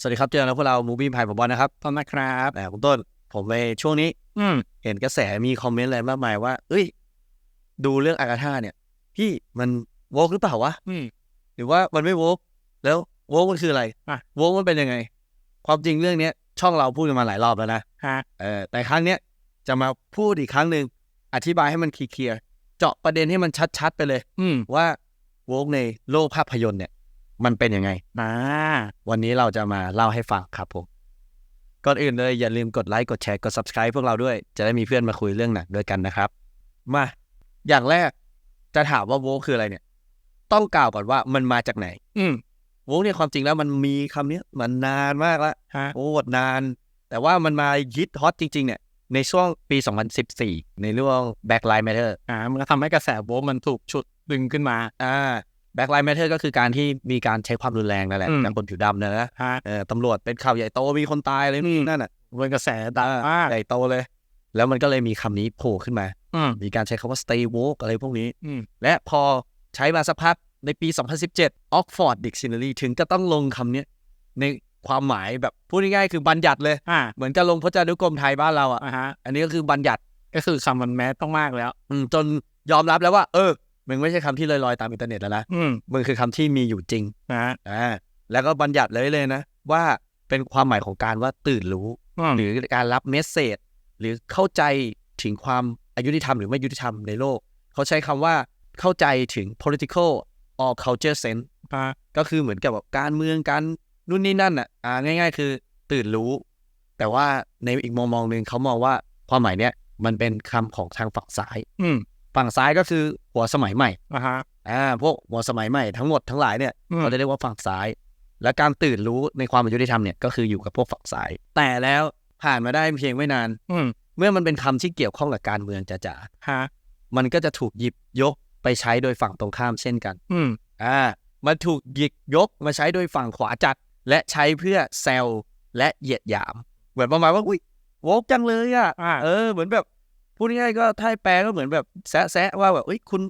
สวัสดีครับเจอกันพวกเรามูฟี่พายผมบอลนะครับต้นนะครับแต่คุณต้น ผมไปช่วงนี้ อืมเห็นกระแสมีคอมเมนต์อะไรมากมายว่า เอ้ย ดูเรื่องอากาธาเนี่ย พี่มันโวกหรือเปล่าวะอืมหรือว่ามันไม่โวกแล้วโวกมันคืออะไรอะโวกมันเป็นยังไง ความจริงเรื่องเนี้ย ช่องเราพูดกันมาหลายรอบแล้วนะฮะเออแต่ครั้งเนี้ยจะมาพูดอีกครั้งหนึ่งอธิบายให้มันเคลียร์ๆเจาะประเด็นให้มันชัดๆไปเลย อืมว่าโวกในโลกภาพยนตร์เนี่ย มันเป็นยังไงอ่าวันนี้เราจะมาเล่าให้ฟังครับผมก่อนอื่นเลยอย่าลืมกดไลค์กดแชร์กด subscribe พวกเราด้วย จะได้มีเพื่อนมาคุยเรื่องหนังด้วยกันนะครับ มา อย่างแรกจะถามว่าโวกคืออะไรเนี่ย ต้องกล่าวก่อนว่ามันมาจากไหน อืมโวกเนี่ยความจริงแล้วมันมีคำเนี้ยมันนานมากแล้วฮะโอ้นาน แต่ว่ามันมาฮิตฮอตจริง ๆ เนี่ย ในช่วงปี 2014 ในเรื่อง Black Lives Matter อ่ามันก็ทำให้กระแสโบะมันถูกฉุดดึงขึ้นมา อ่า Black Lives Matter ก็คือการที่มีการใช้ความรุนแรงนั่นแหละอืมจากคนผิวดำนะนะฮะเออตำรวจเป็นข่าวใหญ่โตมีคนตายอะไรนู่นนั่นอะเป็นกระแสดังมากใหญ่โตเลย แล้วมันก็เลยมีคำนี้โผล่ขึ้นมาอืมมีการใช้คำว่า stay woke อะไรพวกนี้อืมและพอใช้มาสักพักในปี 2017 Oxford Dictionary ถึงก็ต้องลงคำเนี้ยในความหมายแบบพูดง่ายๆคือบัญญัติเลยอ่าเหมือนกับลงพจนานุกรมไทยบ้านเราอะอ่าฮะอันนี้ก็คือบัญญัติก็คือคำมันแมสต้องมากแล้วอืมจนยอมรับแล้วว่า เออ มึงไม่ใช่คำที่ลอยๆตามอินเทอร์เน็ตแล้วนะอืมมึงคือคำที่มีอยู่จริงนะฮะอ่าแล้วก็บัญญัติเลยเลยนะ ว่าเป็นความหมายของการว่าตื่นรู้อืมหรือการรับเมสเซจหรือเข้าใจถึงความอายุติธรรมหรือไม่ยุติธรรมในโลก เขาใช้คำว่าเข้าใจถึง political or culture sense อ่าก็คือเหมือนกับแบบการเมืองการนู่นนี่นั่นอะอ่าง่าย ๆ คือตื่นรู้ แต่ว่าในอีกมองมองหนึ่งเขามองว่าความหมายเนี้ยมันเป็นคำของทางฝั่งซ้ายอืม ฝั่งซ้ายก็คือหัวสมัยใหม่อ่าฮะอ่าพวกหัวสมัยใหม่ทั้งหมดทั้งหลายเนี่ยอืมเขาจะเรียกว่าฝั่งซ้าย และการตื่นรู้ในความอายุติธรรมเนี่ยก็คืออยู่กับพวกฝั่งซ้าย แต่แล้วผ่านมาได้เพียงไม่นาน อืมเมื่อมันเป็นคำที่เกี่ยวข้องกับการเมืองจ๋าฮะๆมันก็จะถูกหยิบยกไปใช้โดยฝั่งตรงข้ามเช่นกัน อืมอ่า มันถูกหยิบยกมาใช้โดยฝั่งขวาจัด และใช้เพื่อแซวและเหยียดหยาม เหมือนประมาณว่าอุ้ยโวกจังเลยอะอ่าเออ เหมือนแบบ พูดง่ายๆก็ถ้าให้แปลก็เหมือนแบบแซะแซะว่าแบบเอ้ยคุณ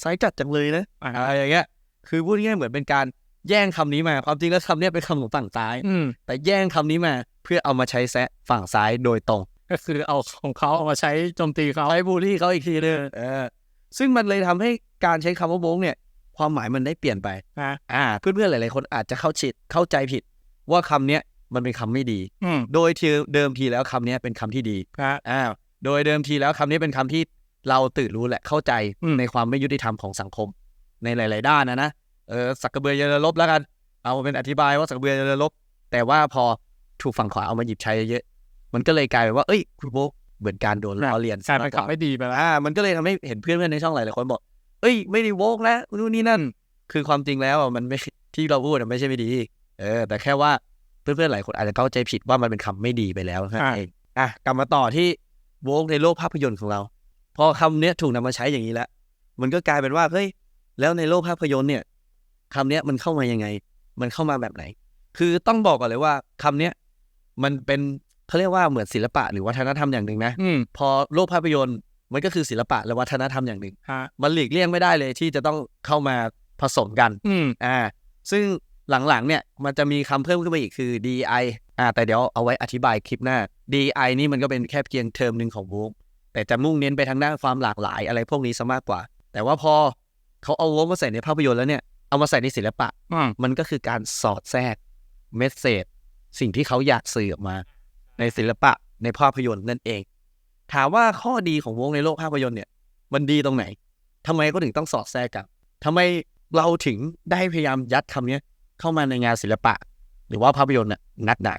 ไซส์จัดจังเลยนะอ่าอะไรอย่างเงี้ย คือพูดง่ายๆเหมือนเป็นการแย่งคำนี้มาความจริงแล้วคำเนี้ยเป็นคำของฝั่งซ้ายอืมแต่แย่งคำนี้มาเพื่อเอามาใช้แซะฝั่งซ้ายโดยตรง ก็คือเอาของเขาเอามาใช้โจมตีเขาใช้บูลลี่เขาอีกทีนึงเออซึ่งมันเลยทำให้การใช้คำว่าโบงเนี่ย ความหมายมันได้เปลี่ยนไปฮะอ่า เพื่อนๆหลายๆคนอาจจะเข้าชิดเข้าใจผิด ว่าคำเนี้ยมันเป็นคำไม่ดีอืมโดยทีเดิมทีแล้วคำเนี้ยเป็นคำที่ดีฮะอ่า โดยเดิมทีแล้วคำนี้เป็นคำที่เราตื่นรู้และเข้าใจอืมในความไม่ยุติธรรมของสังคม ในหลาย ๆ ด้านนะนะเออสักกระเบือยันลบแล้วกันเอาเป็นอธิบายว่าสักกระเบือยันลบ แต่ว่าพอถูกฝั่งขวาเอามาหยิบใช้เยอะๆมันก็เลยกลายเป็นว่าเอ้ยคุณโบกเหมือนการโดนล้อเลียนกลายเป็นคำไม่ดีไปแล้วอ่ามันก็เลยทำให้เห็นเพื่อนๆในช่องหลายๆคนบอกเอ้ยไม่ได้โวกแล้วนู่นนี่นั่น คือความจริงแล้วอะมันไม่ที่เราพูดอะไม่ใช่ไม่ดีเออแต่แค่ว่าเพื่อนๆหลายคนอาจจะเข้าใจผิดว่ามันเป็นคำไม่ดีไปแล้วนั่นอ่าเองอะกลับมาต่อที่ โวกในโลกภาพยนตร์ของเรา พอคำเนี้ยถูกนำมาใช้อย่างนี้แล้วมันก็กลายเป็นว่าเฮ้ยแล้วในโลกภาพยนตร์เนี่ยคำเนี้ยมันเข้ามายังไง มันเข้ามาแบบไหน คือต้องบอกก่อนเลยว่าคำเนี้ยมันเป็นเขาเรียกว่าเหมือนศิลปะหรือวัฒนธรรมอย่างหนึ่งนะอืมพอโลกภาพยนตร์มันก็คือศิลปะและวัฒนธรรมอย่างหนึ่งฮะมันหลีกเลี่ยงไม่ได้เลยที่จะต้องเข้ามาผสมกันอืมอ่าซึ่งหลังๆเนี่ยมันจะมีคำเพิ่มขึ้นมาอีกคือ DI อ่าแต่เดี๋ยวเอาไว้อธิบายคลิปหน้า DI นี่มันก็เป็นแค่เพียงเทอมหนึ่งของวงแต่จะมุ่งเน้นไปทางด้านความหลากหลายอะไรพวกนี้ซะมากกว่า แต่ว่าพอเขาเอาวงมาใส่ในภาพยนตร์แล้วเนี่ย เอามาใส่ในศิลปะอืมมันก็คือการสอดแทรกเมสเซจสิ่งที่เขาอยากสื่อออกมา ในศิลปะในภาพยนตร์นั่นเอง ถามว่าข้อดีของวงในโลกภาพยนตร์เนี่ย มันดีตรงไหนทำไมก็ถึงต้องสอดแทรกกันทำไมเราถึงได้พยายามยัดคำเนี้ยเข้ามาในงานศิลปะ หรือว่าภาพยนตร์น่ะนักหนา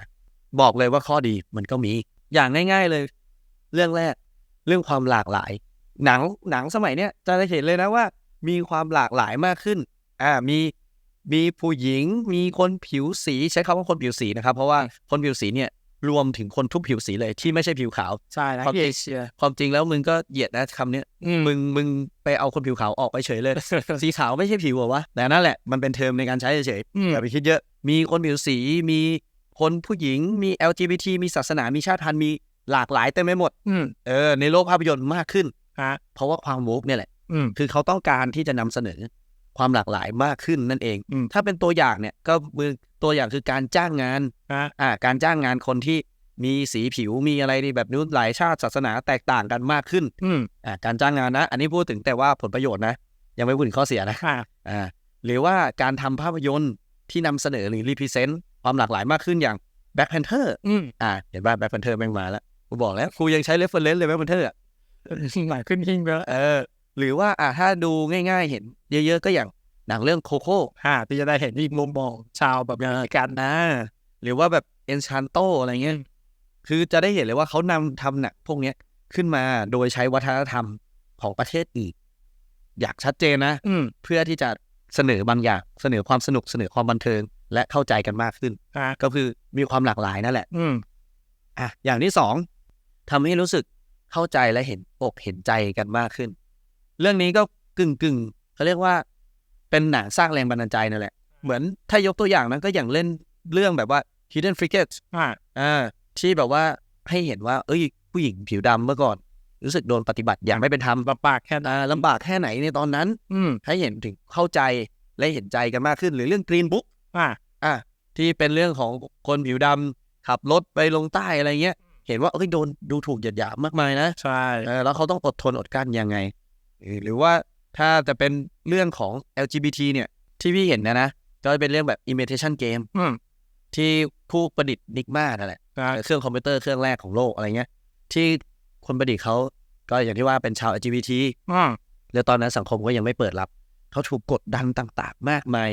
บอกเลยว่าข้อดีมันก็มี อย่างง่าย ๆเลย เรื่องแรก เรื่องความหลากหลาย หนังหนังสมัยเนี้ยจะได้เห็นเลยนะว่า มีความหลากหลายมากขึ้น อ่ามีมีผู้หญิง มีคนผิวสีใช้คำว่าคนผิวสีนะครับ เพราะว่าคนผิวสีเนี่ยรวมถึงคนทุกผิวสีเลยที่ไม่ใช่ผิวขาวใช่แล้วความจริงเอเชียความจริงแล้วมึงก็เหยียดนะคำเนี้ยอืมมึงมึงไปเอาคนผิวขาวออกไปเฉยเลย สีขาวไม่ใช่ผิวเหรอวะแต่นั่นแหละมันเป็นเทอมในการใช้เฉยอืๆมอย่าไปคิดเยอะ มีคนผิวสีมี คนผู้หญิงมี LGBT มีศาสนามีชาติพันธุ์มีหลากหลายเต็มไปหมดอืมเออ ในโลกภาพยนตร์มากขึ้นฮะเพราะว่าความโวกเนี่ยแหละอืมคือเขาต้องการที่จะนำเสนอความหลากหลายมากขึ้นนั่นเองอืมถ้าเป็นตัวอย่างเนี่ยก็มือตัวอย่างคือการจ้างงานฮะอ่าการจ้างงานคนที่มีสีผิวมีอะไรดีแบบนู้นหลายชาติศาสนาแตกต่างกันมากขึ้นอืมอ่าการจ้างงานนะ อันนี้พูดถึงแต่ว่าผลประโยชน์นะ ยังไม่พูดถึงข้อเสียนะอ่าอ่าหรือว่าการทำภาพยนตร์ที่นำเสนอหรือรีพ e เซนต์ ความหลากหลายมากขึ้นอย่าง Black Panther อืมอ่าเห็นป่ะ Black Panther แม่งมาแล้วกูบอกแล้วกูยังใช้ reference เลย Black Panther อะหลายขึ้นหิ้งไปแล้วเออ หรือว่าอ่าถ้าดูง่าย ๆ เห็น เยอะๆก็อย่างหนังเรื่องโคโค่อ่าที่จะได้เห็นอีกมุมมองชาวแบบอย่างกันนะหรือว่าแบบ Enchanto อะไรเงี้ยคือจะได้เห็นเลยว่าเขานำทำหนังพวกเนี้ยขึ้นมาโดยใช้วัฒนธรรมของประเทศอื่นอยากชัดเจนนะ อืมเพื่อที่จะเสนอบางอย่างเสนอความสนุกเสนอความบันเทิง และเข้าใจกันมากขึ้นอ่าก็คือมีความหลากหลายนั่นแหละ อืมอะอย่างที่สองทำให้รู้สึกเข้าใจและเห็นอกเห็นใจกันมากขึ้น เรื่องนี้ก็กึ่งกึ่งๆเขาเรียกว่าเป็นหนังสร้างแรงบันดาลใจนั่นแหละ เหมือนถ้ายกตัวอย่างนั้นก็อย่างเล่นเรื่องแบบว่า Hidden Figures อ่าอ่าที่แบบว่าให้เห็นว่า เอ้ย ผู้หญิงผิวดำเมื่อก่อน รู้สึกโดนปฏิบัติอย่างไม่เป็นธรรมลำบากแค่นั้นอ่าลำบากแค่ไหนในตอนนั้น อืมให้เห็นถึงเข้าใจและเห็นใจกันมากขึ้น หรือเรื่อง Green Book อ่าอะที่เป็นเรื่องของคนผิวดำขับรถไปลงใต้อะไรเงี้ย เห็นว่าเอ้ยโดนดูถูกเหยียดหยามมากมายนะใช่เออแล้วเขาต้องอดทนอดกลั้นยังไงเออหรือว่าถ้าจะเป็นเรื่องของ LGBT เนี่ย ที่พี่เห็นนะนะ ก็จะเป็นเรื่องแบบ imitation game อืมที่ผู้ประดิษฐ์นิกมานั่นแหละใช่เครื่องคอมพิวเตอร์เครื่องแรกของโลกอะไรเงี้ย ที่คนประดิษฐ์เขาก็อย่างที่ว่าเป็นชาว LGBT อืมแล้วตอนนั้นสังคมก็ยังไม่เปิดรับ เขาถูกกดดันต่าง ๆ มากมาย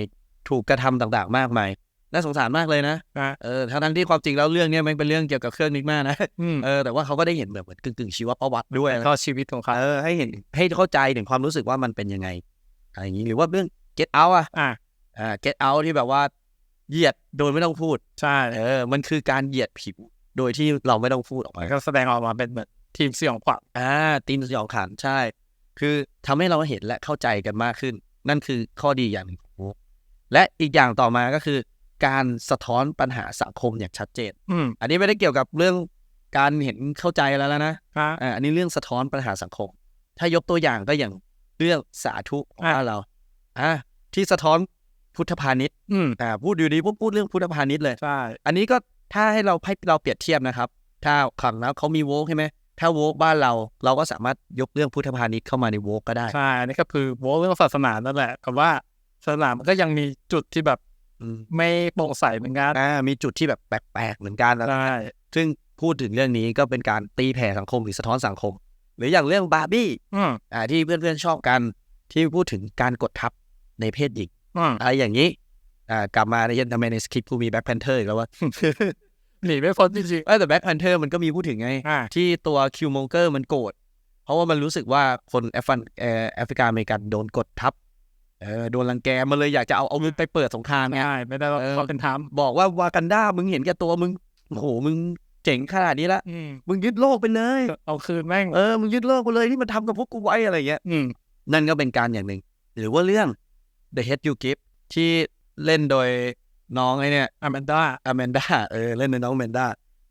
ถูกกระทำต่างๆ มากมายน่าสงสารมากเลยนะอ่าเออทั้งๆที่ความจริงแล้วเรื่องเนี้ยมันเป็นเรื่องเกี่ยวกับเครื่องนิกมานะอืมเออแต่ว่าเขาก็ได้เห็นแบบเหมือนกึ่งๆชีวประวัติด้วยก็ชีวิตของเขาเออให้เห็นให้เข้าใจถึงความรู้สึกว่ามันเป็นยังไงอะไรอย่างนี้หรือว่าเรื่อง get out อะอ่าอ่า get out ที่แบบว่าเหยียดโดยไม่ต้องพูดใช่เออมันคือการเหยียดผิวโดยที่เราไม่ต้องพูดออกมามันก็แสดงออกมาเป็นเหมือนทีมเสี่ยงขวัญอ่าตีมสยองขวัญใช่ คือทำให้เราเห็นและเข้าใจกันมากขึ้น นั่นคือข้อดีอย่างหนึ่งของโวก และอีกอย่างต่อมาก็คือ การสะท้อนปัญหาสังคมอย่างชัดเจนอืมอันนี้ไม่ได้เกี่ยวกับเรื่องการเห็นเข้าใจแล้วแล้วนะอ่าอ่าอันนี้เรื่องสะท้อนปัญหาสังคม ถ้ายกตัวอย่างก็อย่างเรื่องสาธุของอะบ้านเราอ่าที่สะท้อนพุทธพาณิชย์อืมอ่าพูดอยู่ดีปุ๊บพูดเรื่องพุทธพาณิชย์เลยใช่อันนี้ก็ถ้าให้เราให้เราเปรียบเทียบนะครับ ถ้าขังแล้วเขามีโวกใช่ไหมถ้าโวกบ้านเราเราก็สามารถยกเรื่องพุทธพาณิชย์เข้ามาในโวกก็ได้ใช่อันนี้ก็คือโวเรื่องศาสนานั่นแหละกับว่าศา สนามันก็ยังมีจุดที่แบบอืมไม่โปร่งใสเหมือนกันอ่ามีจุดที่แบบแปลกๆเหมือนกันนะใช่ซึ่งพูดถึงเรื่องนี้ก็เป็นการตีแผ่สังคมหรือสะท้อนสังคม หรืออย่างเรื่องบาร์บี้อืมอ่าที่เพื่อนๆชอบกันที่พูดถึงการกดทับในเพศหญิงอืมอะไรอย่างนี้อ่ากลับมาในยันทำไมในสคริปต์กูมีแบ็คแพนเทอร์อีกแล้ววะหนีไม่พ้นจริงเอ้ยแต่แบ็คแพนเทอร์มันก็มีพูดถึงไงๆอ่าที่ตัวคิวมงเกอร์มันโกรธเพราะว่ามันรู้สึกว่าคนแอฟริกเอ่อแอฟริกาอเมริกันโดนกดทับเออ โดนรังแกมันเลยอยากจะเอาเอาเงินไปเปิดสงครามไงใช่ไม่ได้รับเออความเป็นธรรมบอกว่าวากันดามึงเห็นแก่ตัวมึงโอ้โหมึงเจ๋งขนาดนี้ละอืมมึงยึดโลกไปเลย เอาคืนแม่งเออมึงยึดโลกไปเลยที่มันทำกับพวกกูไว้อะไรเงี้ยอืมนั่นก็เป็นการอย่างหนึ่งหรือว่าเรื่อง The Head You Give ที่เล่นโดยน้องไอ้เนี่ยอแมนด้าอแมนดาเออเล่นโดยน้องอแมนดา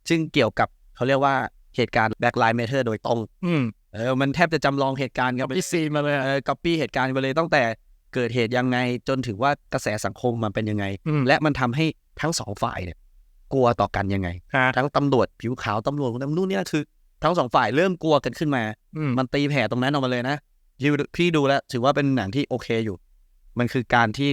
ซึ่งเกี่ยวกับเขาเรียกว่าเหตุการณ์ Black Lives Matter โดยตรงอืมเออมันแทบจะจำลองเหตุการณ์ครับพี่ซีนมาเลยเออก๊อปปี้เหตุการณ์ไปเลยตั้งแต่ เกิดเหตุยังไงจนถึงว่ากระแสสังคมมันเป็นยังไงอืมและมันทำให้ทั้งสองฝ่ายเนี่ย กลัวต่อกันยังไงฮะทั้งตำรวจผิวขาวตำรวจคนนั้นนู่นนี่คือ ทั้งสองฝ่ายเริ่มกลัวกันขึ้นมาอืมมันตีแผ่ตรงนั้นออกมาเลยนะพี่พี่ดูแล้วถือว่าเป็นหนังที่โอเคอยู่ มันคือการที่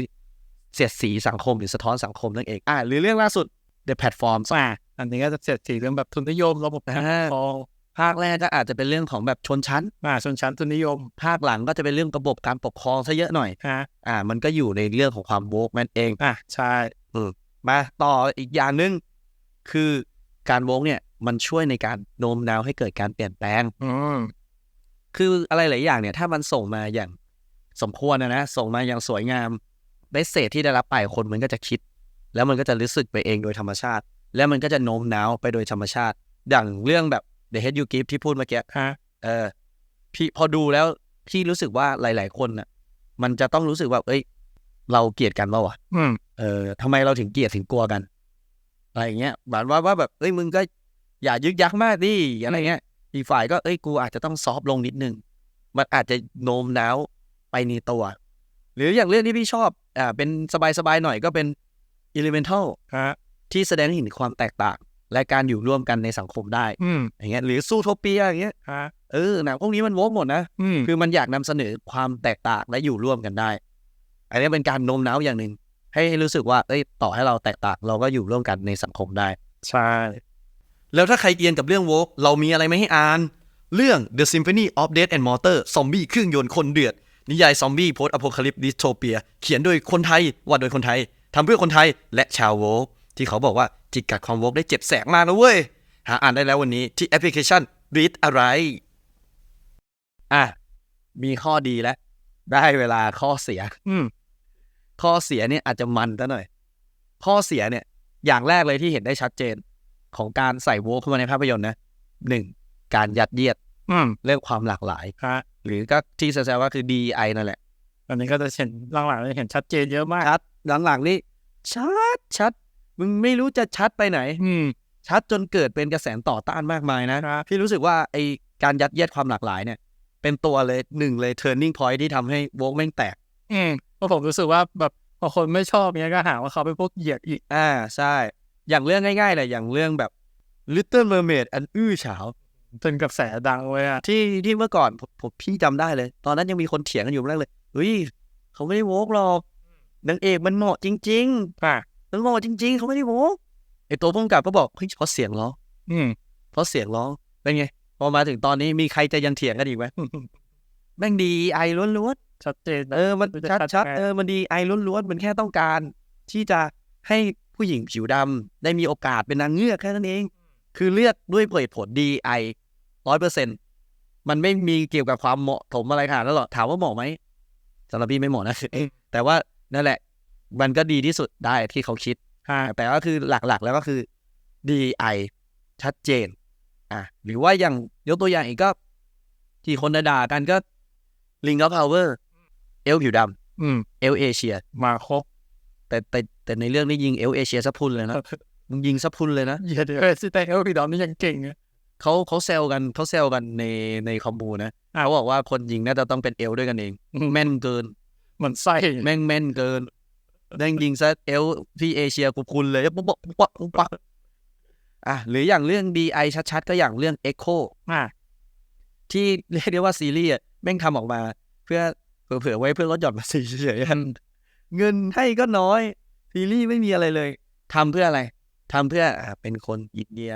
เสียดสีสังคมหรือสะท้อนสังคมนั่นเองอ่าหรือเรื่องล่าสุด The Platform อ่าอันนี้ก็จะเสียดสีเรื่องแบบทุนนิยมระบบการปกครอง ภาคแรกก็อาจจะเป็นเรื่องของแบบชนชั้นอ่าชนชั้นทุนนิยม ภาคหลังก็จะเป็นเรื่องระบบการปกครองซะเยอะหน่อยฮะอ่า มันก็อยู่ในเรื่องของความโวกนั่นเองอะใช่มาต่ออีกอย่างหนึ่งคือการโวกเนี่ยมันช่วยในการโน้มน้าวให้เกิดการเปลี่ยนแปลงอืมคืออะไรหลายอย่างเนี่ย ถ้ามันส่งมาอย่างสมควรนะนะส่งมาอย่างสวยงามเมสเซจที่ได้รับไปคนมันก็จะคิด แล้วมันก็จะรู้สึกไปเองโดยธรรมชาติ แล้วมันก็จะโน้มน้าวไปโดยธรรมชาติอย่างเรื่องแบบ The Head You Give ที่พูดเมื่อกี้ฮะเออพี่พอดูแล้วพี่รู้สึกว่าหลาย ๆ คนน่ะ มันจะต้องรู้สึกว่า เอ้ย เราเกลียดกันเปล่าวะอืมเออทำไมเราถึงเกลียดถึงกลัวกันอะไรอย่างเงี้ยหมายว่าว่าแบบเอ้ยมึงก็อย่ายึกยักมากดิอะไรเงี้ยอีกฝ่ายก็เอ้ยกูอาจจะต้องซอฟต์ลงนิดนึง มันอาจจะโน้มน้าวไปในตัว หรืออย่างเรื่องที่พี่ชอบ อ่า เป็นสบายๆหน่อยก็เป็น Elemental ฮะที่แสดงให้เห็นความแตกต่าง และการอยู่ร่วมกันในสังคมได้อืมอย่างเงี้ยหรือซูโทเปียอย่างเงี้ยฮะเออหนังพวกนี้มันโวกหมดนะอืมคือมันอยากนำเสนอความแตกต่างและอยู่ร่วมกันได้ อันนี้เป็นการโน้มน้าวอย่างหนึ่งให้ให้รู้สึกว่าเอ้ยต่อให้เราแตกต่างเราก็อยู่ร่วมกันในสังคมได้ ใช่ แล้วถ้าใครเอียนกับเรื่องโวกเรามีอะไรไม่ให้อ่าน เรื่อง The Symphony of Death and Mortar ซอมบี้เครื่องยนต์คนเดือด นิยายซอมบี้โพสต์อโพคาลิปดิสโทเปีย เขียนโดยคนไทยวาดโดยคนไทยทำเพื่อคนไทยและชาวโวกที่เขาบอกว่า จิกกัดความโวกได้เจ็บแสบมากนะเว้ย หาอ่านได้แล้ววันนี้ที่แอปพลิเคชัน Read อะไร อะ มีข้อดีแล้ว ได้เวลาข้อเสีย อืม ข้อเสียเนี่ยอาจจะมันซะหน่อย ข้อเสียเนี่ย อย่างแรกเลยที่เห็นได้ชัดเจน ของการใส่โวกเข้ามาในภาพยนตร์นะหนึ่งการยัดเยียดอืมเรื่องความหลากหลายฮะหรือก็ที่แซวๆว่าคือ DI นั่นแหละอันนี้ก็จะเห็นหลังๆจะเห็นชัดเจนเยอะมากชัดหลังๆนี่ชัดชัด มึงไม่รู้จะชัดไปไหน อืม ชัดจนเกิดเป็นกระแสต่อต้านมากมายนะครับพี่รู้สึกว่าไอการยัดเยียดความหลากหลายเนี่ย เป็นตัวเลยหนึ่งเลย turning point ที่ทำให้โวกแม่งแตก อืมเพราะผมรู้สึกว่าแบบพอคนไม่ชอบเนี้ยก็หาว่าเขาเป็นพวกเหยียดอีก อ่าใช่ อย่างเรื่องง่ายๆเลยอย่างเรื่องแบบ Little Mermaid อันอื้อฉาว เป็นกระแสดังเว้ยอะที่ที่เมื่อก่อนผมผมพี่จำได้เลย ตอนนั้นยังมีคนเถียงกันอยู่เรื่องเลยเฮ้ยเขาไม่ได้โวกหรอกนางเอกมันเหมาะจริง อะๆ มันเหมาะจริง ๆ เขาไม่ได้โวกไอตัวพุ่งกับก็บอกเฮ้ยเพราะเสียงร้องอืมเพราะเสียงร้องเป็นไงพอมาถึงตอนนี้มีใครจะยังเถียงกันอีกไหมแม่งดีไอล้วนชัดเจนๆเออมันมันจะชัดชัชัดดไงเออมันดีไอล้วนๆมันแค่ต้องการ ที่จะให้ผู้หญิงผิวดำได้มีโอกาสเป็นนางเงือกแค่นั้นเอง คือเลือกด้วยเหตุผลดีไอร้อยเปอร์เซ็นมันไม่มีเกี่ยวกับความเหมาะสมอะไรขนาดนั้นหรอกถามว่าเหมาะไหมสำหรับพี่ไม่เหมาะนะแต่ว่านั่นแหละ มันก็ดีที่สุดได้ที่เขาคิดอะแต่ก็คือหลักๆ แล้วก็คือ DI ชัดเจน อะหรือว่าอย่างยกตัวอย่างอีกก็ ที่คนด่าๆกันก็ Ring of Power เอลผิวดอืมำเอลเอเชีย มาครบแต่แต่แต่ในเรื่องนี้ยิงเอลเอเชียสะพุนเลยนะมึงยิงสะพุนเลยนะเหยียดเออซิแต่เอลพีดอมนี่ยังเก่งอะเขาเขาเซลกันเขาเซลกันในในคอมมูนะเขาบอกว่าคนยิงน่าจะต้องเป็นเอลด้วยกันเองแม่นเกินเหมือนไส้แม่งแม่นเกิน แม่งยิงซะเอลที่เอเชียกูคุณเลยปุ๊บปุ๊บปุ๊บปุ๊บปุ๊บอะหรืออย่างเรื่อง DI ชัดๆ ก็อย่างเรื่อง Echo อะที่เรียกได้ว่าซีรีส์อะแม่งทำออกมา เพื่อเผื่อๆไว้เพื่อลดหย่อนภาษีเฉยๆเงินให้ก็น้อย ซีรีส์ไม่มีอะไรเลยทำเพื่ออะไรทำเพื่ออ่าเป็นคนอินเดีย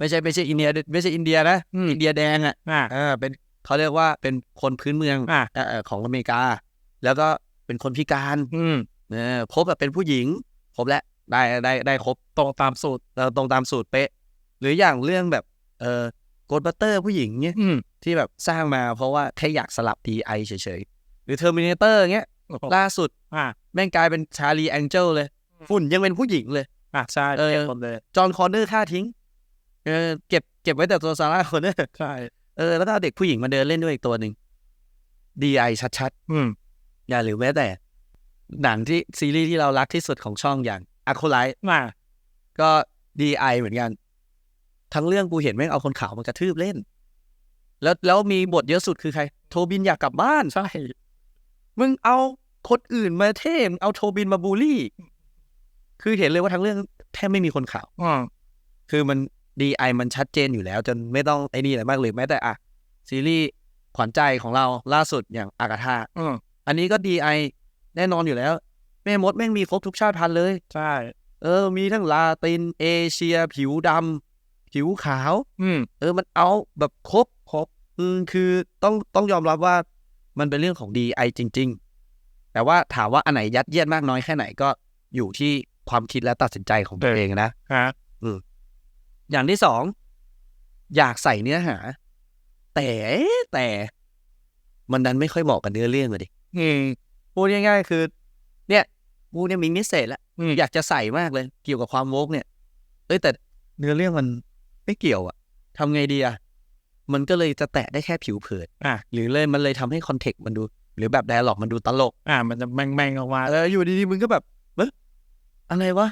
ไม่ใช่ไม่ใช่อินเดียไม่ใช่อินเดียนะอืมอินเดียแดงอะอะอ่าเป็นเขาเรียกว่าเป็นคนพื้นเมืองอะเอ่อของอเมริกา แล้วก็เป็นคนพิการ อืม เออครบแบบเป็นผู้หญิงครบแล้วได้ได้ได้ครบตรงตามสูตรเราตรงตามสูตรเป๊ะ หรืออย่างเรื่องแบบเออโกดบัตเตอร์ผู้หญิงเนี้ยอืมที่แบบสร้างมาเพราะว่าแค่อยากสลับ DI เฉยๆ หรือเทอร์มินเตอร์เงี้ยล่าสุดอะแม่งกลายเป็นชาลีแองเจลเลย ฝุ่นยังเป็นผู้หญิงเลยอะใช่เออเก็บหมดเลยจอห์นคอนเนอร์ฆ่าทิ้งเออเก็บเก็บไว้แต่ตัวซาร่าคอนเนอร์ใช่เออแล้วก็เอาเด็กผู้หญิงมาเดินเล่นด้วยอีกตัวหนึ่ง DI ชัดอืมๆอย่าหรือแม้แต่ หนังที่ซีรีส์ที่เรารักที่สุดของช่องอย่างอะโคไลน่ะก็ DI เหมือนกัน ทั้งเรื่องกูเห็นแม่งเอาคนขาวมากระทืบเล่น แล้วแล้วมีบทเยอะสุดคือใคร โทบินอยากกลับบ้านใช่ มึงเอาคนอื่นมาเท่มงเอาโทบินมาบูลลี่ คือเห็นเลยว่าทั้งเรื่องแทบไม่มีคนขาวอืมคือมัน DI มันชัดเจนอยู่แล้ว จนไม่ต้องไอ้นี่อะไรมากเลยแม้แต่อะซีรีส์ขวัญใจของเราล่าสุดอย่างอากาธาอืมอันนี้ก็ DI แน่นอนอยู่แล้ว แม่มดแม่งมีครบทุกชาติพันธุ์เลย ใช่ เออ มีทั้งลาติน เอเชีย ผิวดำผิวขาว อืม เออ มันเอาแบบครบครบอืมคือต้องต้องยอมรับว่ามันเป็นเรื่องของ DI จริง ๆ แต่ว่าถามว่าอันไหนยัดเยียดมากน้อยแค่ไหนก็อยู่ที่ความคิดและตัดสินใจของตัวเองนะฮะอย่างที่สอง อยากใส่เนื้อหา แต่แต่มันดันไม่ค่อยเหมาะกับเนื้อเรื่องเลยดิอืม พูดง่ายๆคือ เนี่ยกูเนี่ยมีมิสเซจแล้วอืมอยากจะใส่มากเลยเกี่ยวกับความโวกเนี่ยเอ้ยแต่เนื้อเรื่องมันไม่เกี่ยวอะทำไงดีอะมันก็เลยจะแตะได้แค่ผิวเผินอะหรือเลยมันเลยทำให้คอนเทกต์มันดู หรือแบบไดอะล็อกมันดูตลก อะมันจะแม่งแม่งๆออกมาเอออยู่ดีๆมึงก็แบบเอ้ยอะไรวะ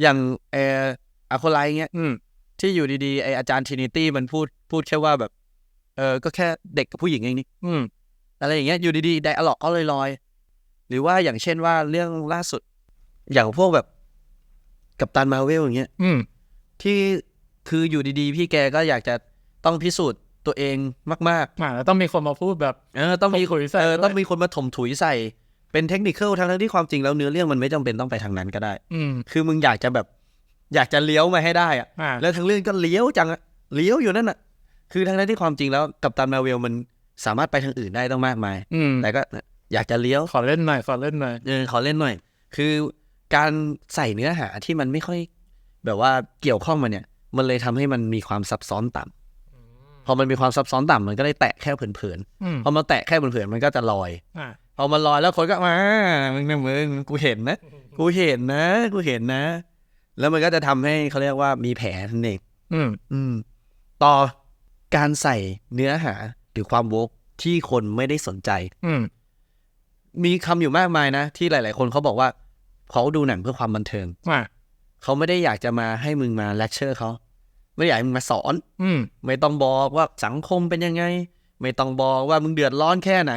อย่างเอออะโคไลเงี้ยอืมที่อยู่ดีๆไออาจารย์ทรินิตี้มันพูดพูดแค่ว่าแบบ เออก็แค่เด็กกับผู้หญิงเองนี่ อืมอะไรอย่างเงี้ยอยู่ดีๆไดอะล็อกก็ลอยๆ หรือว่าอย่างเช่นว่าเรื่องล่าสุด อย่างพวกแบบกัปตันมาเวลอย่างเงี้ยอืม ที่คืออยู่ดีๆ พี่แกก็อยากจะต้องพิสูจน์ตัวเองมากอ่าแล้วต้องมีคนมาพูดแบบ ๆ เออต้องมีถมถุยใส่เออด้วย ต้องมีคนมาถมถุยใส่ เป็นเทคนิคทั้งๆที่ความจริงแล้วเนื้อเรื่องมันไม่จำเป็นต้องไปทางนั้นก็ได้ อืม คือมึงอยากจะแบบ อยากจะเลี้ยวมาให้ได้อะอ่า แล้วทั้งเรื่องก็เลี้ยวจังอะเลี้ยวอยู่นั่นอะคือทั้งนั้นที่ความจริงแล้วกัปตันมาเวลมัน สามารถไปทางอื่นได้ต้องมากมาย อืมแต่ก็อยากจะเลี้ยว ขอเล่นหน่อยขอเล่นหน่อย เออขอเล่นหน่อย คือการใส่เนื้อหาที่มันไม่ค่อย แบบว่าเกี่ยวข้องมาเนี่ย มันเลยทำให้มันมีความซับซ้อนต่ำพอมันมีความซับซ้อนต่ำมันก็ได้แตะแค่เผินอืมๆพอมาแตะแค่เผินๆมันก็จะลอย อ่าพอมันลอยแล้วคนก็มามึงนะมึงกูเห็นนะ กูเห็นนะ กูเห็นนะ แล้วมันก็จะทำให้เขาเรียกว่ามีแผลนั่นเองอืม อืม ต่อการใส่เนื้อหาห รือความโวกที่คนไม่ได้สนใจ อืมมีคำอยู่มากมายนะ ที่หลาย ๆ คนเขาบอกว่าเขาดูหนังเพื่อความบันเทิง อ่าเขาไม่ได้อยากจะมาให้มึงมาเลคเชอร์เขาไม่ได้อยากให้มึงมาสอน อืม ไม่ต้องบอกว่าสังคมเป็นยังไง ไม่ต้องบอกว่ามึงเดือดร้อนแค่ไหน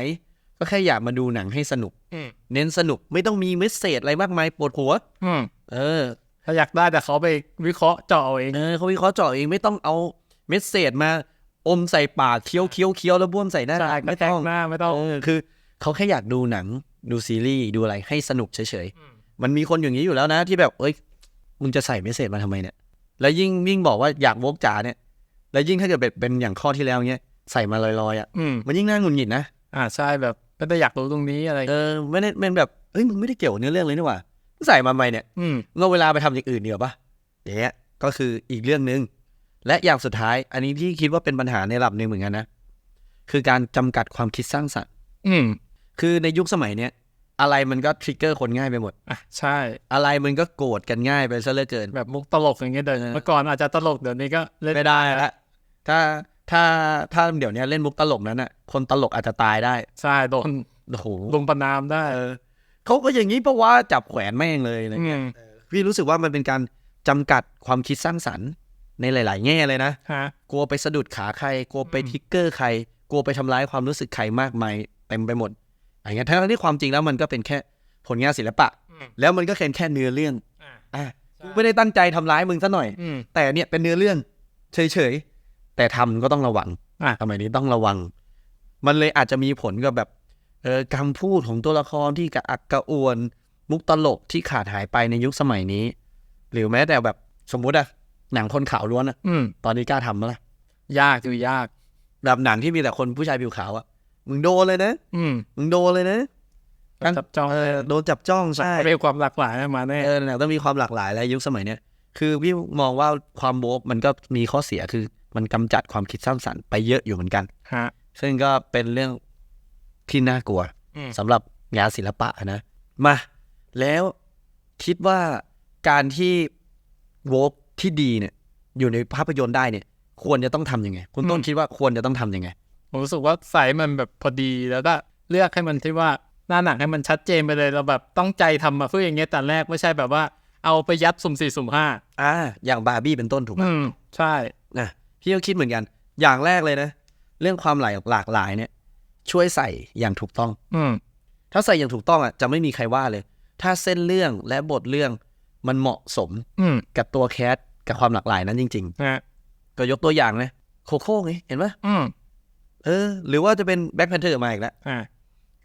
ก็แค่อยากมาดูหนังให้สนุก อืมเน้นสนุกไม่ต้องมีเมสเซจอะไรมากมายปวดหัว อืมเออ ถ้าอยากได้แต่เขาไปวิเคราะห์เจาะเอาเอง เออเขาวิเคราะห์เจาะเองไม่ต้องเอาเมสเซจมา อมใส่ปากเคี้ยวเคี้ยวเคี้ยวแล้วบ้วนใส่หน้าใช่ไม่ไม่ต้ต้อองงหน้าไม่ต้องเออคือเขาแค่อยากดูหนังดูซีรีส์ดูอะไรให้สนุกเฉยๆ มันมีคนอย่างนี้อยู่แล้วนะที่แบบเอ้ยมึงจะใส่เมสเซจมาทำไมเนี่ย แล้วยิ่งยิ่งบอกว่าอยากโวกจ๋าเนี่ย แล้วยิ่งถ้าเกิดเป็นเป็นอย่างข้อที่แล้วเนี้ยใส่มาลอยๆอะอืมมันยิ่งน่าหงุดหงิดนะอ่าใช่แบบไม่ได้อยากรู้ตรงนี้อะไรเออไม่ได้เป็นแบบเฮ้ยมึงไม่ได้เกี่ยวกับเนื้อเรื่องเลยนี่หว่ามึงใส่มาทำไมเนี่ยอืมเงาเวลาไปทำอย่างอื่นเดียวาปะอย่างเงี้ยก็คืออีกเรื่องหนึ่ง และอย่างสุดท้าย อันนี้ที่คิดว่าเป็นปัญหาในระดับหนึ่งเหมือนกันนะ คือการจำกัดความคิดสร้างสรรค์อืมคือในยุคสมัยเนี้ยอะไรมันก็ทริกเกอร์คนง่ายไปหมดอะใช่ อะไรมันก็โกรธกันง่ายไปซะเหลือเกิน แบบมุกตลกอย่างเงี้ยเดินเออเมื่อก่อนอาจจะตลกเดี๋ยวนี้ก็เล่นไม่ได้ละถ้าถ้าถ้าเดี๋ยวนี้เล่นมุกตลกนั้นน่ะ คนตลกอาจจะตายได้ ใช่โดนโอ้โหลงประนามได้เออเขาก็อย่างนี้เพราะว่าจับแขวนแม่งเลยอะไรอืเงี้ยมพี่รู้สึกว่ามันเป็นการจำกัดความคิดสร้างสรรค์ ในหลาย ๆ แง่เลยนะฮะกลัวไปสะดุดขาใคร กลัวไปอืมทริกเกอร์ใคร กลัวไปทำร้ายความรู้สึกใครมากมายเต็มไปหมดอย่างเงี้ยทั้งที่ความจริงแล้วมันก็เป็นแค่ผลงานศิลปะอืมแล้วมันก็แค่แค่เนื้อเรื่องอ่าอะกูไม่ได้ตั้งใจทำร้ายมึงซะหน่อยอืมแต่เนี่ยเป็นเนื้อเรื่อง เฉย ๆ แต่ทำก็ต้องระวังอะสมัยนี้ต้องระวัง มันเลยอาจจะมีผลกับแบบเออคำพูดของตัวละครที่กระอักกระอ่วน มุกตลกที่ขาดหายไปในยุคสมัยนี้ หรือแม้แต่แบบสมมุติอะ หนังคนขาวล้วนอะอืม ตอนนี้กล้าทำมั้ยล่ะ ยากอยู่ยาก แบบหนังที่มีแต่คนผู้ชายผิวขาวอะมึงโดนเลยนะ อืมมึงโดนเลยนะจับจองเออโดนจับจ้องใช่ เรียกความหลากหลายมาแน่เออหนังต้องมีความหลากหลายและยุคสมัยเนี้ยคือพี่มองว่าความโบกมันก็มีข้อเสียคือ มันกำจัดความคิดสร้างสรรค์ไปเยอะอยู่เหมือนกัน ฮะ ซึ่งก็เป็นเรื่องที่น่ากลัวอืม สำหรับงานศิลปะนะ มา แล้วคิดว่าการที่โวก ที่ดีเนี่ยอยู่ในภาพยนตร์ได้เนี่ย ควรจะต้องทำยังไง คุณต้นคิดว่าควรจะต้องทำยังไงผมรู้สึกว่าใส่มันแบบพอดีแล้วก็เลือกให้มันที่ว่าหน้าหนังให้มันชัดเจนไปเลยเราแบบต้องใจทำมาเพื่ออย่างเงี้ยแต่แรกไม่ใช่แบบว่าเอาไปยัดสุ่มสี่สุ่มห้าอ่าอย่างบาร์บี้เป็นต้นถูกไหมอืมใช่นะพี่ก็คิดเหมือนกัน อย่างแรกเลยนะ เรื่องความหลากหลากหลายเนี่ย ช่วยใส่อย่างถูกต้อง อืมถ้าใส่อย่างถูกต้องอะจะไม่มีใครว่าเลย ถ้าเส้นเรื่องและบทเรื่องมันเหมาะสมอืมกับตัวแคส กับความหลากหลายนั้นจริงนะๆก็ยกตัวอย่างนะโคโค่ไงเห็นไหมอืมเออ หรือว่าจะเป็นแบ็คแพนเทอร์มาอีกแล้วอ่า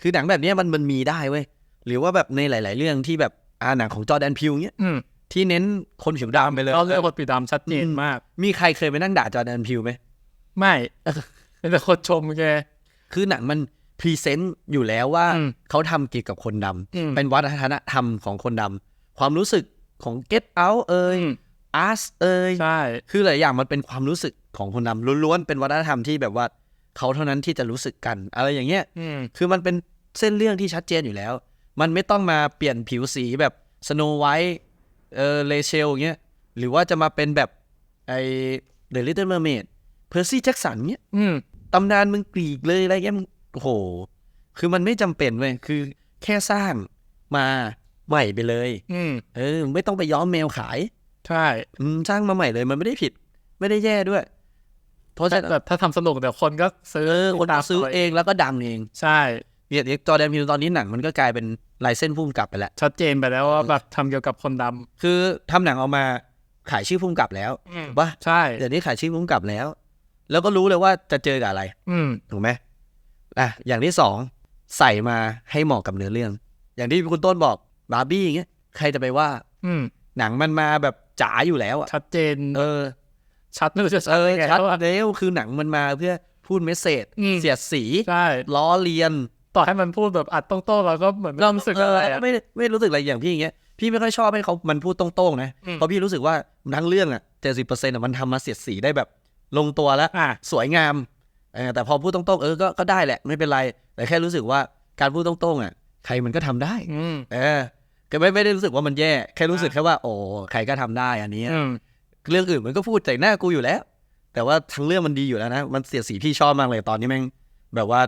คือหนังแบบเนี้ยมันมันมีได้เว้ยหรือว่าแบบในหลาย ๆ เรื่องที่แบบอ่าหนังของจอร์แดนพิวเนี้ยอืมที่เน้นคนผิวดำไปเลยเราเลือกคนปีดำชัดเจนอืมมาก มีใครเคยไปนั่งด่าจอร์แดนพิวไหมไม่เป็นแต่คนชมแกคือหนังมันพรีเซนต์อยู่แล้วว่าอืมเขาทำเกี่ยวกับคนดำอืมเป็นวัฒนธรรมของคนดำความรู้สึกของ Get Out เอ่ย อืม Us เอ่ยใช่คือหลายอย่างมันเป็นความรู้สึกของคนดำล้วนๆเป็นวัฒนธรรมที่แบบว่าเขาเท่านั้นที่จะรู้สึกกัน อะไรอย่างเงี้ยอืมคือมันเป็นเส้นเรื่องที่ชัดเจนอยู่แล้ว มันไม่ต้องมาเปลี่ยนผิวสีแบบสโนไวท์เออเลเชลเงี้ยหรือว่าจะมาเป็นแบบไอ The Little Mermaid เพอร์ซี่แจ็คสันเงี้ยอืมตำนานมึงกรีกเลยอะไรเงี้ยมึงโอ้โห คือมันไม่จำเป็นเว้ยคือแค่สร้างมาใหม่ไปเลย อืมเออ ไม่ต้องไปย้อมแมวขาย ใช่อืมสร้างมาใหม่เลยมันไม่ได้ผิด ไม่ได้แย่ด้วย เพราะฉะแต่นั้นแบบถ้าทำสนุกเดี๋ยวคนก็ซื้อเออคนตามซื้อเองแล้วก็ดังเอง ใช่เนี่ยจอร์แดนพิลตอนนี้หนังมันก็กลายเป็นลายเส้นพุ่มกลับไปแล้ว ชัดเจนไปแล้วว่าแบบทำเกี่ยวกับคนดคือทำหนังออกมาขายชื่อพุ่มกลับแล้วำอืมถูกปะใช่เดี๋ยวนี้ขายชื่อพุ่มกลับแล้ว แล้วก็รู้เลยว่าจะเจอกับอะไร อืมถูกไหมอะอย่างที่สองใส่มาให้เหมาะกับเนื้อเรื่อง อย่างที่คุณต้นบอกบาร์บี้อย่างเงี้ยใครจะไปว่า อืมหนังมันมาแบบ จ๋าอยู่แล้วอะชัดเจน เออ ชัดไม่รู้จะเออไงชัดแล้วอะแล้วคือหนังมันมาเพื่อพูดเมสเซจอืมเสียดสีใช่ล้อเลียน ต่อให้มันพูดแบบอัดตรงๆเราก็เหมือนไม่รู้สึกอะไรอะไม่ไม่รู้สึกอะไรอย่างพี่อย่างเงี้ยพี่ไม่ค่อยชอบให้เขามันพูดตรงๆนะอืมเพราะพี่รู้สึกว่าทั้งเรื่องอะเจ็ดสิบเปอร์เซ็นต์มันทำมาเสียดสีได้แบบลงตัวแล้วอะสวยงามเออแต่พอพูดตรงๆเออก็ก็ได้แหละ ไม่เป็นไร แต่แค่รู้สึกว่าการพูดตรงๆอะ ใครมันก็ทำได้อืมเออ ก็ไม่ไม่ได้รู้สึกว่ามันแย่แค่รู้สึกแค่ว่า โอ้ใครก็ทำได้อันนี้อืมเรื่องอื่นมันก็พูดใส่หน้ากูอยู่แล้ว แต่ว่าทั้งเรื่องมันดีอยู่แล้วนะมันเสียดสีพี่ชอบมากเลยตอนนี้แม่งแบบว่า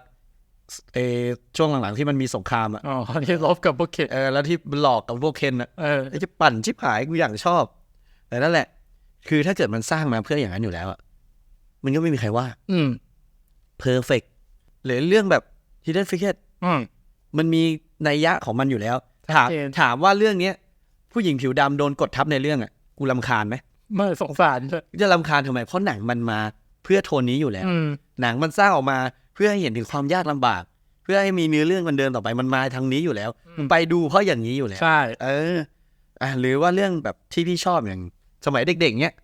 เออช่วงหลังๆที่มันมีสงครามอะอ๋อที่ลบกับพวกเขตเออแล้วที่หลอกกับพวกเคนอะเออไอ้จะปั่นชิบหายกูอย่างชอบแต่นั่นแหละ คือถ้าเกิดมันสร้างมาเพื่ออย่างนั้นอยู่แล้วอะมันก็ไม่มีใครว่า อืมเพอร์เฟกหรือเรื่องแบบ Hidden Figure อืมมันมีนัยยะของมันอยู่แล้ว ถามชัดเจนถามว่าเรื่องเนี้ย ผู้หญิงผิวดำโดนกดทับในเรื่องอะ กูลำคาญไหมไม่สงสารด้วยจะลำคาญทำไมเพราะหนังมันมาเพื่อโทนนี้อยู่แล้วอืมหนังมันสร้างออกมาเพื่อให้เห็นถึงความยากลำบาก เพื่อให้มีเนื้อเรื่องมันเดินต่อไปมันมาทางนี้อยู่แล้วอืมไปดูเพราะอย่างนี้อยู่แล้วใช่เอออะหรือว่าเรื่องแบบที่พี่ชอบอย่างสมัยเด็กๆเนี้ย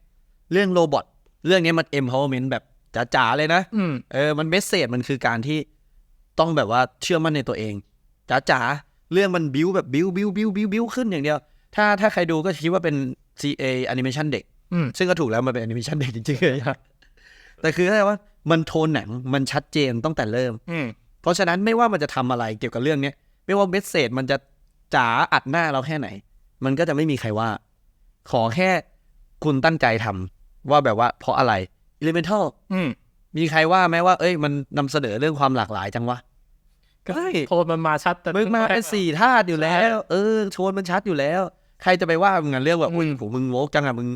เรื่องโรบอทเรื่องเนี้ยมัน empowerment แบบจ๋าๆเลยนะอืมเออมันเมสเซจมันคือการที่ต้องแบบว่าเชื่อมั่นในตัวเองจ๋าๆ เรื่องมันบิวแบบบิวบิวบิวบิวบิวขึ้นอย่างเดียว ถ้าถ้าใครดูก็คิดว่าเป็น CA animation เด็กอืมซึ่งก็ถูกแล้วมันเป็นแอนิเมชันเด็กจริงๆเลยครับแต่คืออะไรว่ามันโทนหนังมันชัดเจนตั้งแต่เริ่มอืมเพราะฉะนั้นไม่ว่ามันจะทำอะไรเกี่ยวกับเรื่องเนี้ยไม่ว่าเมสเซจมันจะจ๋าอัดหน้าเราแค่ไหน มันก็จะไม่มีใครว่า ขอแค่คุณตั้งใจทำว่าแบบว่าเพราะอะไร Elemental อืมมีใครว่าไหมว่า เอ้ยมันนำเสนอเรื่องความหลากหลายจังวะ ก็ได้โทนมันมาชัดแต่มึงมาเป็นสี่ธาตุอยู่แล้ว เออโทนมันชัดอยู่แล้ว ใครจะไปว่ามึงงานเรื่องแบบอุ้ยผมมึงโวกจังอะมึง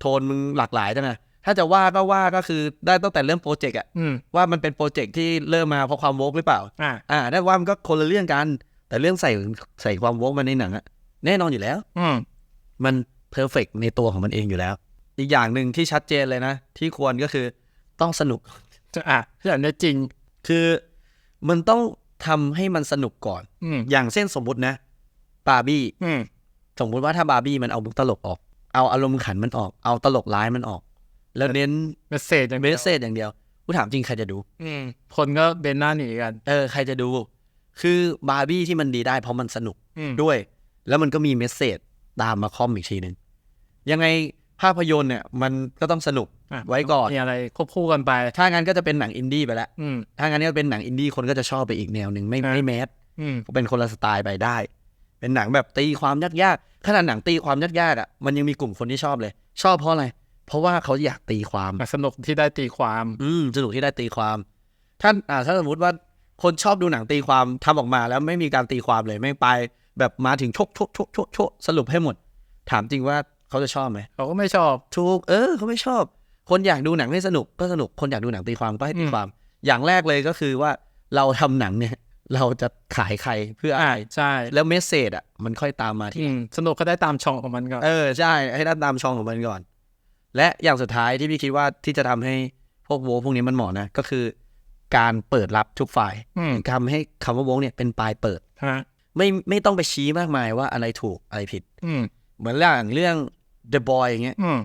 โทนมึงหลากหลายจังอะถ้าจะว่าก็ว่าก็คือได้ตั้งแต่เริ่มโปรเจกต์อะอืมว่ามันเป็นโปรเจกต์ที่เริ่มมาเพราะความโวกหรือเปล่าอะอ่าได้ว่ามันก็คนละเรื่องกัน แต่เรื่องใส่ใส่ความโวกมาในหนังอะแน่นอนอยู่แล้ว อืมมันเพอร์เฟกในตัวของมันเองอยู่แล้ว อีกอย่างหนึ่งที่ชัดเจนเลยนะ ที่ควรก็คือต้องสนุกจะอะอย่างนี้จริง คือมันต้อง ทำให้มันสนุกก่อน อืมอย่างเช่นสมมุตินะบาร์บี้อืมสมมุติว่าถ้าบาร์บี้มันเอามุกตลกออก เอาอารมณ์ขันมันออก เอาตลกร้ายมันออก แล้วเน้นเมสเซจอย่างเมเดียวสเซจอย่างเดียวกูถามจริงใครจะดู อืมคนก็เบนหน้าหนีกัน เออใครจะดู คือบาร์บี้ที่มันดีได้เพราะมันสนุกอืมด้วย แล้วมันก็มีเมสเซจตามมาคอมอีกทีหนึ่งยังไงภาพยนตร์เนี่ยมันก็ต้องสนุกอะไว้ก่อนมีอะไรควบคู่กันไป ถ้างั้นก็จะเป็นหนังอินดี้ไปแล้วอืมถ้างั้นก็เป็นหนังอินดี้คนก็จะชอบไปอีกแนวหนึ่งไม่อะไม่แมสอืมเป็นคนละสไตล์ไปได้ เป็นหนังแบบตีความยากๆขนาดหนังตีความยากๆอะมันยังมีกลุ่มคนที่ชอบเลย ชอบเพราะอะไรเพราะว่าเขาอยากตีความสนุกที่ได้ตีความ อืมสนุกที่ได้ตีความท่านอ่าถ้าสมมติว่าคนชอบดูหนังตีความทำออกมาแล้วไม่มีการตีความเลยไม่งไป แบบมาถึงชกชกชกชกชกสรุปให้หมด ถามจริงว่า เขาจะชอบไหมเขาก็ไม่ชอบถูกเออเขาไม่ชอบ คนอยากดูหนังให้สนุกก็สนุกคนอยากดูหนังตีความก็ให้ตีอืมความ อย่างแรกเลยก็คือว่าเราทำหนังเนี่ยเราจะขายใครเพื่ออะไรใช่ แล้วเมสเซจอะมันค่อยตามมาที่อืมสนุกก็ได้ตามช่องของมันก่อนเออใช่ให้ได้ตามช่องของมันก่อน และอย่างสุดท้ายที่พี่คิดว่าที่จะทำให้พวกโวพวกนี้มันเหมาะนะ ก็คือ การเปิดรับทุกฝ่ายอืมทำให้คำว่าโวกเนี่ยเป็นปลายเปิดฮะไม่ไม่ต้องไปชี้มากมายว่าอะไรถูกอะไรผิด อืมเหมือนอย่างเรื่อง The Boy อย่างเงี้ยอืม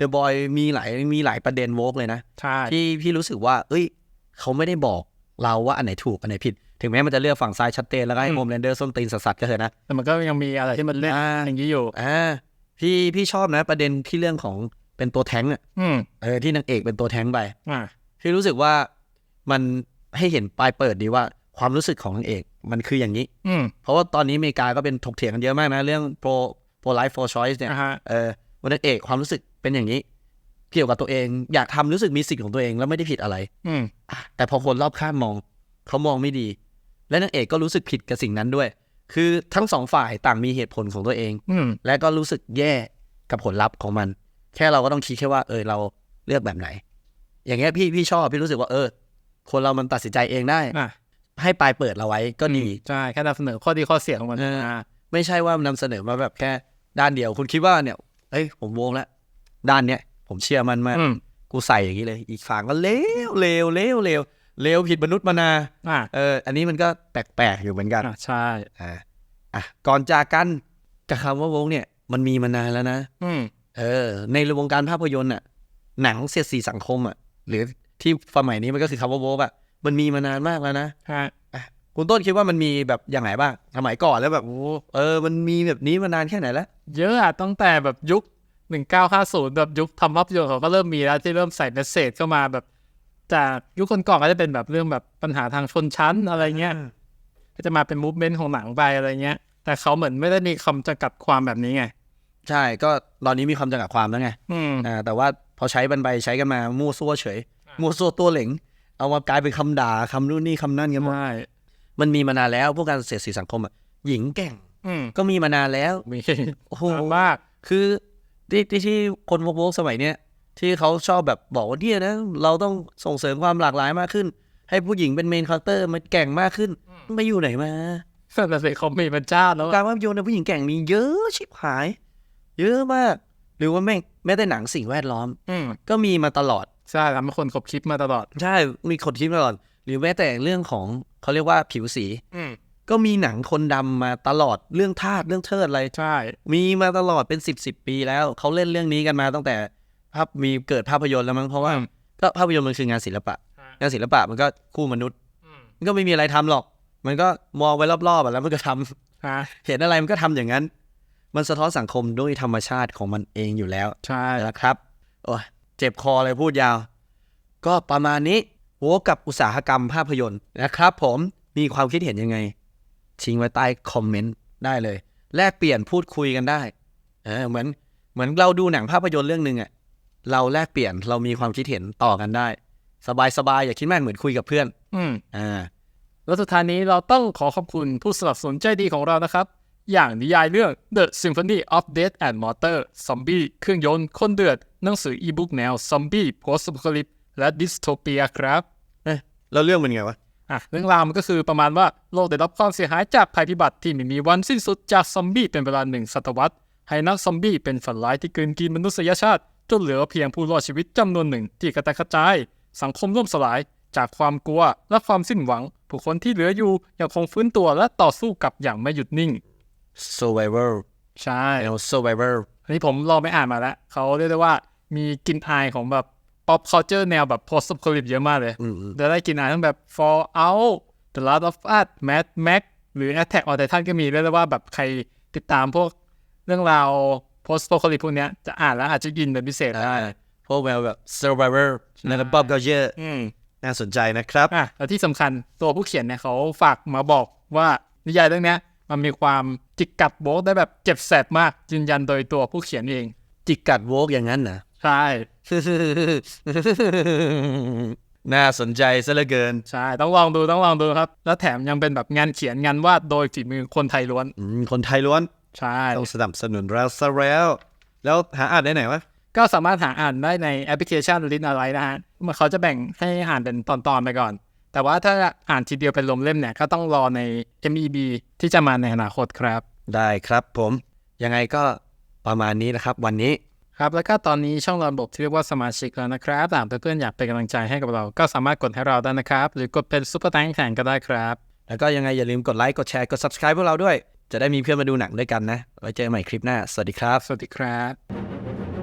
The Boy มีหลายมีหลายประเด็นโวกเลยนะใช่ที่พี่รู้สึกว่า เอ้ย เขาไม่ได้บอกเราว่าอันไหนถูกอันไหนผิด ถึงแม้มันจะเลือกฝั่งซ้ายชัดเจนแล้วก็ให้โฮมแลนเดอร์ส้นตีนสัสๆก็เถอะนะ แต่มันก็ยังมีอะไรที่มันเล่นอ่าอย่างนี้อยู่อ่าพี่พี่ชอบนะประเด็นที่เรื่องของเป็นตัวแท้งอะอืมเออที่นางเอกเป็นตัวแท้งไปอ่าพี่รู้สึกว่ามันให้เห็นปลายเปิดดีว่าความรู้สึกของนางเอกมันคืออย่างนี้ อืมเพราะว่าตอนนี้อเมริกาก็เป็นถกเถียงกันเยอะมากนะ เรื่อง pro pro life for choice เนี่ยอ่าฮะเออ วันนางเอกความรู้สึกเป็นอย่างนี้ เกี่ยวกับตัวเอง อยากทำรู้สึกมีสิทธิ์ของตัวเองแล้วไม่ได้ผิดอะไร อืมอะแต่พอคนรอบข้างมองเขามองไม่ดี และนางเอกก็รู้สึกผิดกับสิ่งนั้นด้วย คือทั้งสองฝ่ายต่างมีเหตุผลของตัวเอง อืมและก็รู้สึกแย่กับผลลัพธ์ของมัน แค่เราก็ต้องคิดแค่ว่าเออเราเลือกแบบไหน อย่างเงี้ยพี่พี่ชอบพี่รู้สึกว่าเออ คนเรามันตัดสินใจเองได้อะให้ปลายเปิดเราไว้ก็ดีใช่แค่นำเสนอข้อดีข้อเสียของมันเอออ่าไม่ใช่ว่านำเสนอมาแบบแค่ด้านเดียว คุณคิดว่าเนี่ย เอ้ยผมวงแล้วด้านเนี้ยผมเชื่อมันมากอืมกูใส่อย่างนี้เลย อีกฝั่งก็เลวเลวเลวเลวเลวผิดมนุษย์มานาอ่าเออ อันนี้มันก็แปลกๆอยู่เหมือนกันอ่าใช่อ่าอะก่อนจากกันกับคำว่าวงเนี่ย มันมีมานานแล้วนะอืมเออ ในวงการภาพยนตร์อะ หนังเสียดสีสังคมอะ หรือที่สมัยนี้มันก็คือคำว่าโวบอะมันมีมานานมากแล้วนะฮะอะ คุณต้นคิดว่ามันมีแบบอย่างไหนบ้างสมัยก่อนแล้วแบบโอ้เออมันมีแบบนี้มานานแค่ไหนแล้ว เยอะอะตั้งแต่แบบยุค1950แบบยุคทำภาพยนตร์เขาก็เริ่มมีแล้วที่เริ่มใส่เมสเซจเข้ามาแบบ จากยุคคนก่อนก็จะเป็นแบบเรื่องแบบปัญหาทางชนชั้นอะไรเงี้ยก็จะมาเป็นมูฟเมนต์ของหนังไปอะไรเงี้ย แต่เขาเหมือนไม่ได้มีคำจำกัดความแบบนี้ไง ใช่ก็ตอนนี้มีความจำกัดความแล้วไงอืมอ่าแต่ว่าพอใช้บันไปใช้กันมามั่วซั่วเฉยมั่วซั่วตัวเหลงเอามากลายเป็นคำด่าคำนู่นนี่คำนั่นกันหมดใช่ มันมีมานานแล้วพวกการเสียดสีสังคมอะหญิงแกร่งอืมก็มีมานานแล้วมีโอ้โหนานมาก คือที่ที่ที่คนโวกๆสมัยเนี้ยที่เขาชอบแบบบอกว่าเนี่ยนะเราต้องส่งเสริมความหลากหลายมากขึ้น ให้ผู้หญิงเป็นเมนคาแรคเตอร์มันแกร่งมากขึ้นไปอยู่ไหนมาแต่สิเขามีมันจ้าแล้วอะการภาพยนตร์นะผู้หญิงแกร่งมีเยอะชิบหาย เยอะมาก หรือว่าแม่งแม้แต่หนังสิ่งแวดล้อมอืมก็มีมาตลอดใช่ทำให้คนขบคิดมาตลอด ใช่มีคนคิดมาตลอด หรือแม้แต่เรื่องของ เขาเรียกว่าผิวสีอืมก็มีหนังคนดำมาตลอดเรื่องทาสเรื่องเทิดอะไรใช่ มีมาตลอดเป็นสิบสิบปีแล้ว เขาเล่นเรื่องนี้กันมาตั้งแต่ภาพมีเกิดภาพยนตร์แล้วมั้งเพราะว่าอืมก็ภาพยนตร์มันคืองานศิลปะ งานศิลปะมันก็คู่มนุษย์อืมมันก็ไม่มีอะไรทำหรอก มันก็มองไปรอบๆอะแล้วมันก็ทำฮะเห็นอะไรมันก็ทำอย่างนั้น มันสะท้อนสังคมด้วยธรรมชาติของมันเองอยู่แล้ว ใช่นะครับ โอ้ยเจ็บคอเลยพูดยาว ก็ประมาณนี้โวกับอุตสาหกรรมภาพยนตร์นะครับผมมีความคิดเห็นยังไง ทิ้งไว้ใต้คอมเมนต์ได้เลย แลกเปลี่ยนพูดคุยกันได้เออเหมือนเหมือนเราดูหนังภาพยนตร์เรื่องหนึ่งอะเราแลกเปลี่ยนเรามีความคิดเห็นต่อกันได้ สบายสบายๆอย่าคิดมากเหมือนคุยกับเพื่อน อืมอ่าแล้วสุดท้ายนี้เราต้องขอขอบคุณผู้สนับสนุนใจดีของเรานะครับ อย่างนิยายเรื่อง The Symphony of Death and Mortar Zombie เครื่องยนต์คนเดือด หนังสืออีบุ๊กแนว Zombie Post Apocalypse และ Dystopia ครับเอ๊ะ แล้วเรื่องเป็นไงวะอะเรื่องราวมันก็คือประมาณว่าโลกได้รับความเสียหายจากภัยพิบัติที่ไม่มีวันสิ้นสุดจากซอมบี้เป็นเวลาหนึ่งศตวรรษให้นักซอมบี้เป็นฝันร้ายที่กลืนกินมนุษยชาติ จนเหลือเพียงผู้รอดชีวิตจำนวนหนึ่งที่กระจายกระจาย สังคมล่มสลายจากความกลัวและความสิ้นหวัง ผู้คนที่เหลืออยู่ยังคงฟื้นตัวและต่อสู้กับอย่างไม่หยุดนิ่ง survivor ใช่แนว survivor อันนี้ผมลองไปอ่านมาแล้วเขาเรียกได้ว่ามีกลิ่นอายของแบบ pop culture แนวแบบ post apocalypse เยอะมากเลยอืมอืมจะได้กลิ่นอายทั้งแบบ Fallout The Last of Us Mad Max หรือ Attack on Titan ก็มีเรียกได้ว่าแบบใครติดตามพวกเรื่องราว post apocalypse พวกเนี้ยจะอ่านแล้วอาจจะยินเป็นพิเศษได้พวกแนวแบบ survivor แล้วก็ pop culture อืมน่าสนใจนะครับอะแล้วที่สำคัญตัวผู้เขียนเนี่ยเขาฝากมาบอกว่านิยายเรื่องเนี้ยมันมีความจิกกัดโบกได้แบบเจ็บแสบมากยืนยันโดยตัวผู้เขียนเอง จิกกัดโวกอย่างนั้นนะ ใช่ น่าสนใจซะเหลือเกิน ใช่ ต้องลองดูต้องลองดูครับ แล้วแถมยังเป็นแบบงานเขียนงานวาดโดยฝีมือคนไทยล้วน อืม คนไทยล้วน ใช่ ต้องสนับสนุนเราซะแล้ว แล้วหาอ่านได้ไหนวะ ก็สามารถหาอ่านได้ในแอปพลิเคชันลินอะไรนะฮะมันเขาจะแบ่งให้อ่านเป็นตอนๆไปก่อน แต่ว่าถ้าอ่านทีเดียวเป็นลมเล่มเนี่ย ก็ต้องรอใน MEB ที่จะมาในอนาคตครับ ได้ครับผม ยังไงก็ประมาณนี้นะครับ วันนี้ ครับแล้วก็ตอนนี้ช่องเราระบบที่เรียกว่าสมาชิกแล้วนะครับถ้าหากเพื่อนๆอยากเป็นกำลังใจให้กับเรา ก็สามารถกดให้เราได้นะครับ หรือกดเป็นซุปเปอร์แตงแข่งก็ได้ครับ แล้วก็ยังไงอย่าลืมกดไลค์กดแชร์กด subscribe พวกเราด้วย จะได้มีเพื่อนมาดูหนังด้วยกันนะ ไว้เจอกันใหม่คลิปหน้า สวัสดีครับ สวัสดีครับ